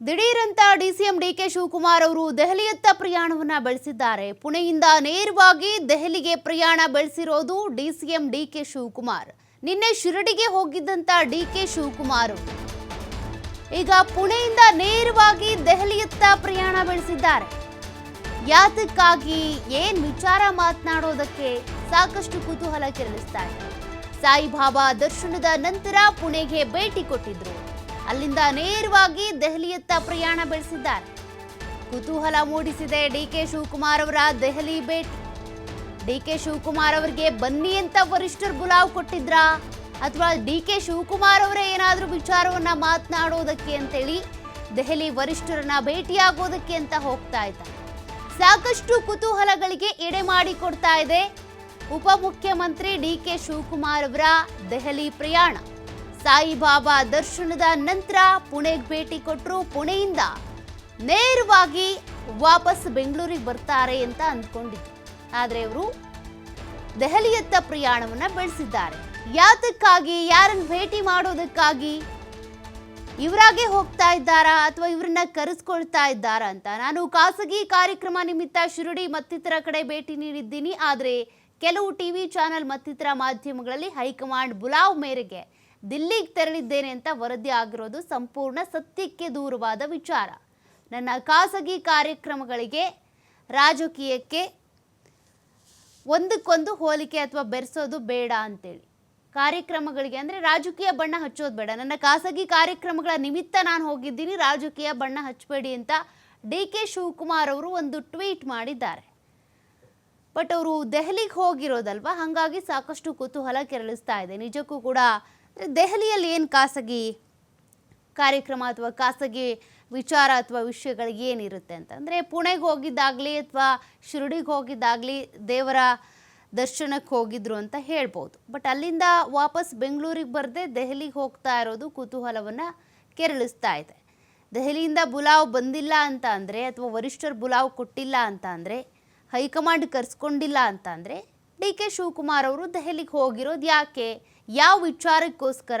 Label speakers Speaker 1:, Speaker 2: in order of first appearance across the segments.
Speaker 1: ದಿಢೀರಂತ DCM DK Shivakumar ಅವರು ದೆಹಲಿಯತ್ತ ಪ್ರಯಾಣವನ್ನ ಬೆಳೆಸಿದ್ದಾರೆ. ಪುಣೆಯಿಂದ ನೇರವಾಗಿ ದೆಹಲಿಗೆ ಪ್ರಯಾಣ ಬೆಳೆಸಿರೋದು ಡಿಸಿಎಂ ಡಿಕೆ ಶಿವಕುಮಾರ್. ನಿನ್ನೆ ಶಿರಡಿಗೆ ಹೋಗಿದ್ದಂತ ಡಿಕೆ ಶಿವಕುಮಾರ್. ಈಗ ಪುಣೆಯಿಂದ ನೇರವಾಗಿ ದೆಹಲಿಯತ್ತ ಪ್ರಯಾಣ ಬೆಳೆಸಿದ್ದಾರೆ. ಯಾತಕ್ಕಾಗಿ, ಏನ್ ವಿಚಾರ ಮಾತನಾಡೋದಕ್ಕೆ ಸಾಕಷ್ಟು ಕುತೂಹಲ ಕೆರಳಿಸ್ತಾ ಇದೆ. ಸಾಯಿಬಾಬಾ ದರ್ಶನದ ನಂತರ ಪುಣೆಗೆ ಭೇಟಿ ಕೊಟ್ಟಿದ್ರು. ಅಲ್ಲಿಂದ ನೇರವಾಗಿ ದೆಹಲಿಯತ್ತ ಪ್ರಯಾಣ ಬೆಳೆಸಿದ್ದಾರೆ. ಕುತೂಹಲ ಮೂಡಿಸಿದೆ ಡಿಕೆ ಶಿವಕುಮಾರ್ ಅವರ ದೆಹಲಿ ಭೇಟಿ. ಡಿಕೆ ಶಿವಕುಮಾರ್ ಅವರಿಗೆ ಬನ್ನಿ ಅಂತ ವರಿಷ್ಠರು ಬುಲಾವ್ ಕೊಟ್ಟಿದ್ರಾ, ಅಥವಾ ಡಿ ಕೆ ಶಿವಕುಮಾರ್ ಅವರೇ ಏನಾದರೂ ವಿಚಾರವನ್ನ ಮಾತನಾಡೋದಕ್ಕೆ ಅಂತೇಳಿ ದೆಹಲಿ ವರಿಷ್ಠರನ್ನ ಭೇಟಿಯಾಗೋದಕ್ಕೆ ಅಂತ ಹೋಗ್ತಾ ಇದ್ದಾರೆ. ಸಾಕಷ್ಟು ಕುತೂಹಲಗಳಿಗೆ ಎಡೆ ಮಾಡಿಕೊಡ್ತಾ ಇದೆ ಉಪಮುಖ್ಯಮಂತ್ರಿ ಡಿ ಕೆ ಶಿವಕುಮಾರ್ ಅವರ ದೆಹಲಿ ಪ್ರಯಾಣ. ಸಾಯಿಬಾಬಾ ದರ್ಶನದ ನಂತರ ಪುಣೆಗೆ ಭೇಟಿ ಕೊಟ್ಟರು ಪುಣೆಯಿಂದ ನೇರವಾಗಿ ವಾಪಸ್ ಬೆಂಗಳೂರಿಗೆ ಬರ್ತಾರೆ ಅಂತ ಅಂದ್ಕೊಂಡಿದ್ರು. ಆದರೆ ಅವರು ದೆಹಲಿಯತ್ತ ಪ್ರಯಾಣವನ್ನ ಬೆಳೆಸಿದ್ದಾರೆ. ಯಾತಕ್ಕಾಗಿ, ಯಾರನ್ನು ಭೇಟಿ ಮಾಡೋದಕ್ಕಾಗಿ ಇವರಾಗೆ ಹೋಗ್ತಾ ಇದ್ದಾರಾ ಅಥವಾ ಇವರನ್ನ ಕರೆಸ್ಕೊಳ್ತಾ ಇದ್ದಾರಾ ಅಂತ ನಾನು ಖಾಸಗಿ ಕಾರ್ಯಕ್ರಮ ನಿಮಿತ್ತ ಶಿರಡಿ ಮತ್ತಿತರ ಕಡೆ ಭೇಟಿ ನೀಡಿದ್ದೀನಿ. ಆದರೆ ಕೆಲವು ಟಿವಿ ಚಾನೆಲ್ ಮತ್ತಿತರ ಮಾಧ್ಯಮಗಳಲ್ಲಿ ಹೈಕಮಾಂಡ್ ಬುಲಾವ್ ಮೇರೆಗೆ ದಿಲ್ಲಿಗೆ ತೆರಳಿದ್ದೇನೆ ಅಂತ ವರದಿ ಆಗಿರೋದು ಸಂಪೂರ್ಣ ಸತ್ಯಕ್ಕೆ ದೂರವಾದ ವಿಚಾರ. ನನ್ನ ಖಾಸಗಿ ಕಾರ್ಯಕ್ರಮಗಳಿಗೆ, ರಾಜಕೀಯಕ್ಕೆ ಒಂದಕ್ಕೊಂದು ಹೋಲಿಕೆ ಅಥವಾ ಬೆರೆಸೋದು ಬೇಡ ಅಂತೇಳಿ. ಕಾರ್ಯಕ್ರಮಗಳಿಗೆ ಅಂದರೆ ರಾಜಕೀಯ ಬಣ್ಣ ಹಚ್ಚೋದು ಬೇಡ. ನನ್ನ ಖಾಸಗಿ ಕಾರ್ಯಕ್ರಮಗಳ ನಿಮಿತ್ತ ನಾನು ಹೋಗಿದ್ದೀನಿ, ರಾಜಕೀಯ ಬಣ್ಣ ಹಚ್ಚಬೇಡಿ ಅಂತ ಡಿ ಕೆ ಶಿವಕುಮಾರ್ ಅವರು ಒಂದು ಟ್ವೀಟ್ ಮಾಡಿದ್ದಾರೆ. ಬಟ್ ಅವರು ದೆಹಲಿಗೆ ಹೋಗಿರೋದಲ್ವಾ? ಹಾಗಾಗಿ ಸಾಕಷ್ಟು ಕುತೂಹಲ ಕೆರಳಿಸ್ತಾ ಇದೆ. ನಿಜಕ್ಕೂ ಕೂಡ ದೆಹಲಿಯಲ್ಲಿ ಏನು ಖಾಸಗಿ ಕಾರ್ಯಕ್ರಮ ಅಥವಾ ಖಾಸಗಿ ವಿಚಾರ ಅಥವಾ ವಿಷಯಗಳು ಏನಿರುತ್ತೆ ಅಂತ? ಅಂದರೆ ಪುಣೆಗೆ ಹೋಗಿದ್ದಾಗಲಿ ಅಥವಾ ಶಿರಡಿಗೆ ಹೋಗಿದ್ದಾಗಲಿ ದೇವರ ದರ್ಶನಕ್ಕೆ ಹೋಗಿದ್ರು ಅಂತ ಹೇಳ್ಬೋದು. ಬಟ್ ಅಲ್ಲಿಂದ ವಾಪಸ್ ಬೆಂಗಳೂರಿಗೆ ಬರದೆ ದೆಹಲಿಗೆ ಹೋಗ್ತಾ ಇರೋದು ಕುತೂಹಲವನ್ನು ಕೆರಳಿಸ್ತಾ ಇದೆ. ದೆಹಲಿಯಿಂದ ಬುಲಾವ್ ಬಂದಿಲ್ಲ ಅಂತ ಅಂದರೆ ಅಥವಾ ವರಿಷ್ಠರು ಬುಲಾವ್ ಕೊಟ್ಟಿಲ್ಲ ಅಂತ ಅಂದರೆ, ಹೈಕಮಾಂಡ್ ಕರೆಸ್ಕೊಂಡಿಲ್ಲ ಅಂತ ಅಂದರೆ ಡಿ ಕೆ ಶಿವಕುಮಾರ್ ಅವರು ದೆಹಲಿಗೆ ಹೋಗಿರೋದು ಯಾಕೆ? ಯಾವ ವಿಚಾರಕ್ಕೋಸ್ಕರ,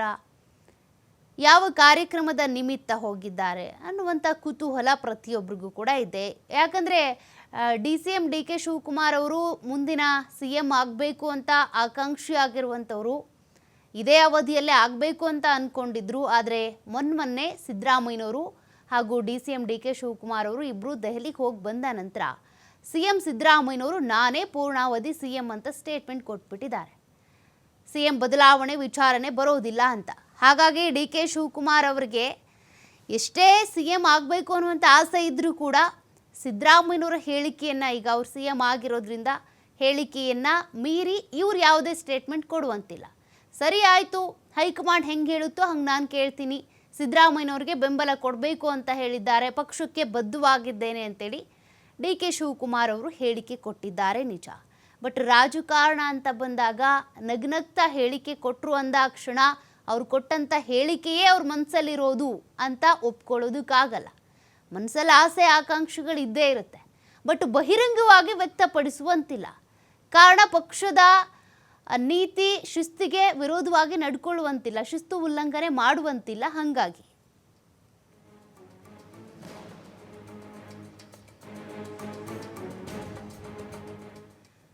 Speaker 1: ಯಾವ ಕಾರ್ಯಕ್ರಮದ ನಿಮಿತ್ತ ಹೋಗಿದ್ದಾರೆ ಅನ್ನುವಂಥ ಕುತೂಹಲ ಪ್ರತಿಯೊಬ್ಬರಿಗೂ ಕೂಡ ಇದೆ. ಯಾಕಂದರೆ D C M D K Shivakumar ಅವರು ಮುಂದಿನ ಸಿ ಎಂ ಆಗಬೇಕು ಅಂತ ಆಕಾಂಕ್ಷಿ ಆಗಿರುವಂಥವರು ಇದೇ ಅವಧಿಯಲ್ಲೇ ಆಗಬೇಕು ಅಂತ ಅಂದ್ಕೊಂಡಿದ್ರು ಆದರೆ ಮೊನ್ನೆ ಸಿದ್ದರಾಮಯ್ಯನವರು ಹಾಗೂ D C M D K Shivakumar ಅವರು ಇಬ್ಬರು ದೆಹಲಿಗೆ ಹೋಗಿ ಬಂದ ನಂತರ ಸಿ ಎಂ ಸಿದ್ದರಾಮಯ್ಯನವರು ನಾನೇ ಪೂರ್ಣಾವಧಿ ಸಿ ಎಂ ಅಂತ ಸ್ಟೇಟ್ಮೆಂಟ್ ಕೊಟ್ಬಿಟ್ಟಿದ್ದಾರೆ. ಸಿ ಎಂ ಬದಲಾವಣೆ ವಿಚಾರಣೆ ಬರೋದಿಲ್ಲ ಅಂತ. ಹಾಗಾಗಿ ಡಿ ಕೆ ಶಿವಕುಮಾರ್ ಅವರಿಗೆ ಎಷ್ಟೇ ಸಿ ಎಂ ಆಗಬೇಕು ಅನ್ನುವಂಥ ಆಸೆ ಇದ್ದರೂ ಕೂಡ ಸಿದ್ದರಾಮಯ್ಯನವರ ಹೇಳಿಕೆಯನ್ನು ಈಗ ಅವ್ರು ಸಿ ಎಂ ಆಗಿರೋದ್ರಿಂದ ಹೇಳಿಕೆಯನ್ನು ಮೀರಿ ಇವ್ರು ಯಾವುದೇ ಸ್ಟೇಟ್ಮೆಂಟ್ ಕೊಡುವಂತಿಲ್ಲ. ಸರಿ ಆಯಿತು, ಹೈಕಮಾಂಡ್ ಹೆಂಗೆ ಹೇಳುತ್ತೋ ಹಂಗೆ ನಾನು ಕೇಳ್ತೀನಿ. ಸಿದ್ದರಾಮಯ್ಯನವ್ರಿಗೆ ಬೆಂಬಲ ಕೊಡಬೇಕು ಅಂತ ಹೇಳಿದ್ದಾರೆ, ಪಕ್ಷಕ್ಕೆ ಬದ್ಧವಾಗಿದ್ದೇನೆ ಅಂತೇಳಿ ಡಿ ಕೆ ಶಿವಕುಮಾರ್ ಅವರು ಹೇಳಿಕೆ ಕೊಟ್ಟಿದ್ದಾರೆ ನಿಜ. ಬಟ್ ರಾಜಕಾರಣ ಅಂತ ಬಂದಾಗ ನಗ್ನಗ್ತಾ ಹೇಳಿಕೆ ಕೊಟ್ಟರು ಅಂದಾಕ್ಷಣ ಅವ್ರು ಕೊಟ್ಟಂಥ ಹೇಳಿಕೆಯೇ ಅವ್ರ ಮನಸ್ಸಲ್ಲಿರೋದು ಅಂತ ಒಪ್ಕೊಳ್ಳೋದಕ್ಕಾಗಲ್ಲ. ಮನಸ್ಸಲ್ಲಿ ಆಸೆ ಆಕಾಂಕ್ಷೆಗಳು ಇದ್ದೇ ಇರುತ್ತೆ. ಬಟ್ ಬಹಿರಂಗವಾಗಿ ವ್ಯಕ್ತಪಡಿಸುವಂತಿಲ್ಲ. ಕಾರಣ ಪಕ್ಷದ ನೀತಿ ಶಿಸ್ತಿಗೆ ವಿರೋಧವಾಗಿ ನಡ್ಕೊಳ್ಳುವಂತಿಲ್ಲ. ಶಿಸ್ತು ಉಲ್ಲಂಘನೆ ಮಾಡುವಂತಿಲ್ಲ. ಹಾಗಾಗಿ